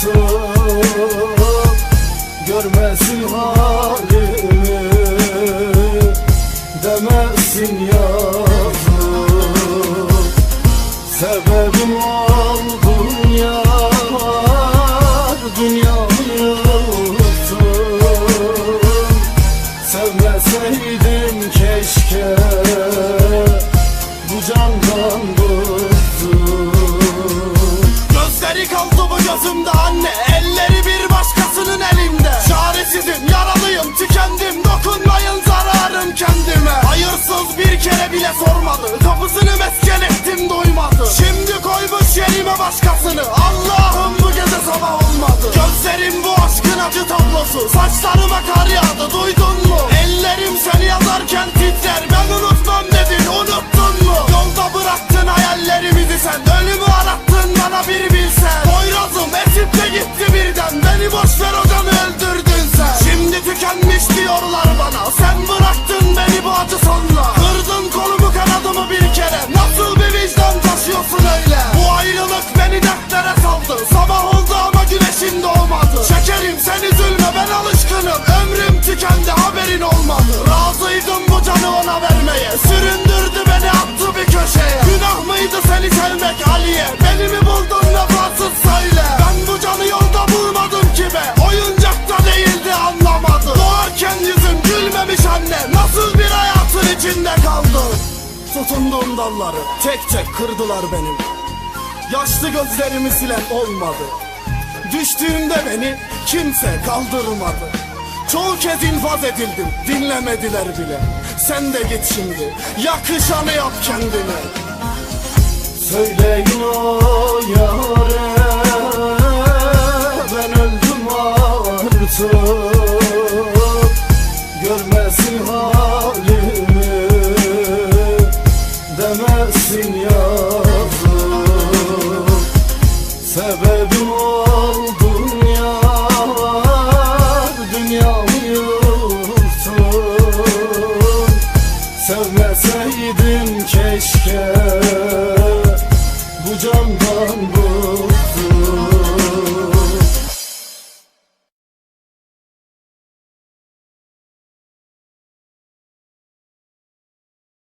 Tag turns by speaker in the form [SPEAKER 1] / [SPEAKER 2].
[SPEAKER 1] tutup Görmesin halimi. Demesin yavrum Sebebim oldun ya Dünyamı yıktın Sevmeseydim keşke. Bu candan bıktım.
[SPEAKER 2] Gözleri kaldı bu gözümde anne. Elleri bir başkasının elinde. Çaresizim yaralıyım tükendim. Dokunmayın zararım kendime. Hayırsız bir kere bile sormadı. Kapısını mesken ettim doymadı. Şimdi koymuş yerime başkasını. Allah'ım bu gece sabah olmadı. Gözlerim bu aşkın acı tablosu. Saçlarıma kar yağdı ona vermeye. Süründürdü beni attı bir köşeye. Günah mıydı seni sevmek Aliye? Beni mi buldun vefasız söyle. Ben bu canı yolda bulmadım ki be Oyuncak da değildi anlamadım. Doğarken yüzüm gülmemiş anne. Nasıl bir hayatın içinde kaldım Tutunduğum dalları. Tek tek kırdılar benim. Yaşlı gözlerimi silen olmadı. Düştüğümde beni kimse kaldırmadı Çoğu kez infaz edildim dinlemediler bile. Sen de git şimdi yakışanı yap kendine.
[SPEAKER 1] Söyleyin o yâre Ben öldüm artık. Görmesin halimi Demesin yazık. Sebebim oldun Sevmeseydim keşke. Bu candan bıktım